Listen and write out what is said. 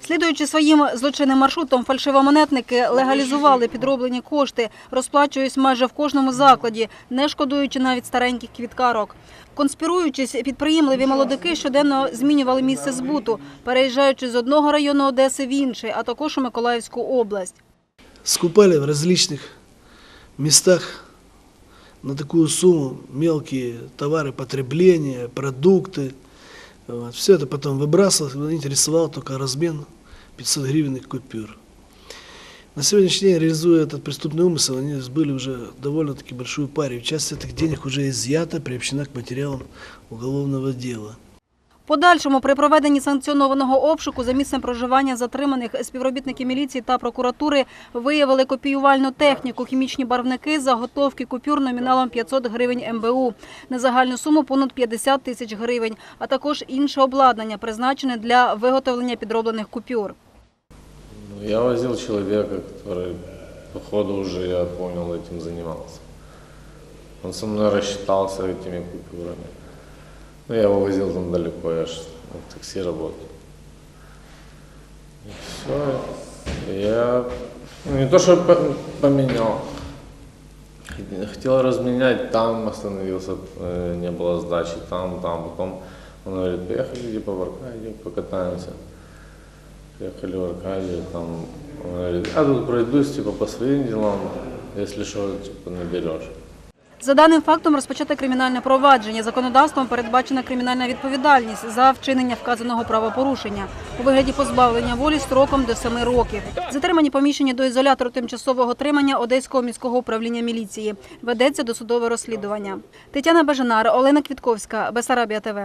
Слідуючи своїм злочинним маршрутом, фальшивомонетники легалізували підроблені кошти, розплачуючись майже в кожному закладі, не шкодуючи навіть стареньких квіткарок. Конспіруючись, підприємливі молодики щоденно змінювали місце збуту, переїжджаючи з одного району Одеси в інший, а також у Миколаївську область. скупали в различных местах на такую сумму мелкие товары потребления, продукты. Вот. Все это потом выбрасывалось, интересовал только размен 500 гривенных купюр. На сегодняшний день, реализуя этот преступный умысел, они сбыли уже довольно-таки большую пару. Часть этих денег уже изъята, приобщена к материалам уголовного дела. В Подальшому при проведенні санкціонованого обшуку за місцем проживання затриманих співробітники міліції та прокуратури виявили копіювальну техніку, хімічні барвники, заготовки купюр номіналом 500 гривень МБУ на загальну суму понад 50 тисяч гривень, а також інше обладнання, призначене для виготовлення підроблених купюр. Ну, Я возил человека, который, походу, уже, я понял, этим занимался. Он со мной рассчитался этими купюрами. Ну, я его возил там далеко, я ж в такси работаю. И все. Я не то, что по- поменял. Хотел разменять, там остановился, э, не было сдачи, там, там. Потом он говорит, поехали типа в Аркадию, покатаемся. Приехали в Аркадию, там, он говорит, я тут пройдусь, типа, по своим делам, если что, типа, наберешь. За даним фактом розпочато кримінальне провадження. Законодавством передбачена кримінальна відповідальність за вчинення вказаного правопорушення у вигляді позбавлення волі строком до 7 років. Затримані поміщені до ізолятору тимчасового тримання Одеського міського управління міліції. Ведеться досудове розслідування. Тетяна Бажанар, Олена Квітковська, Бесарабія ТВ.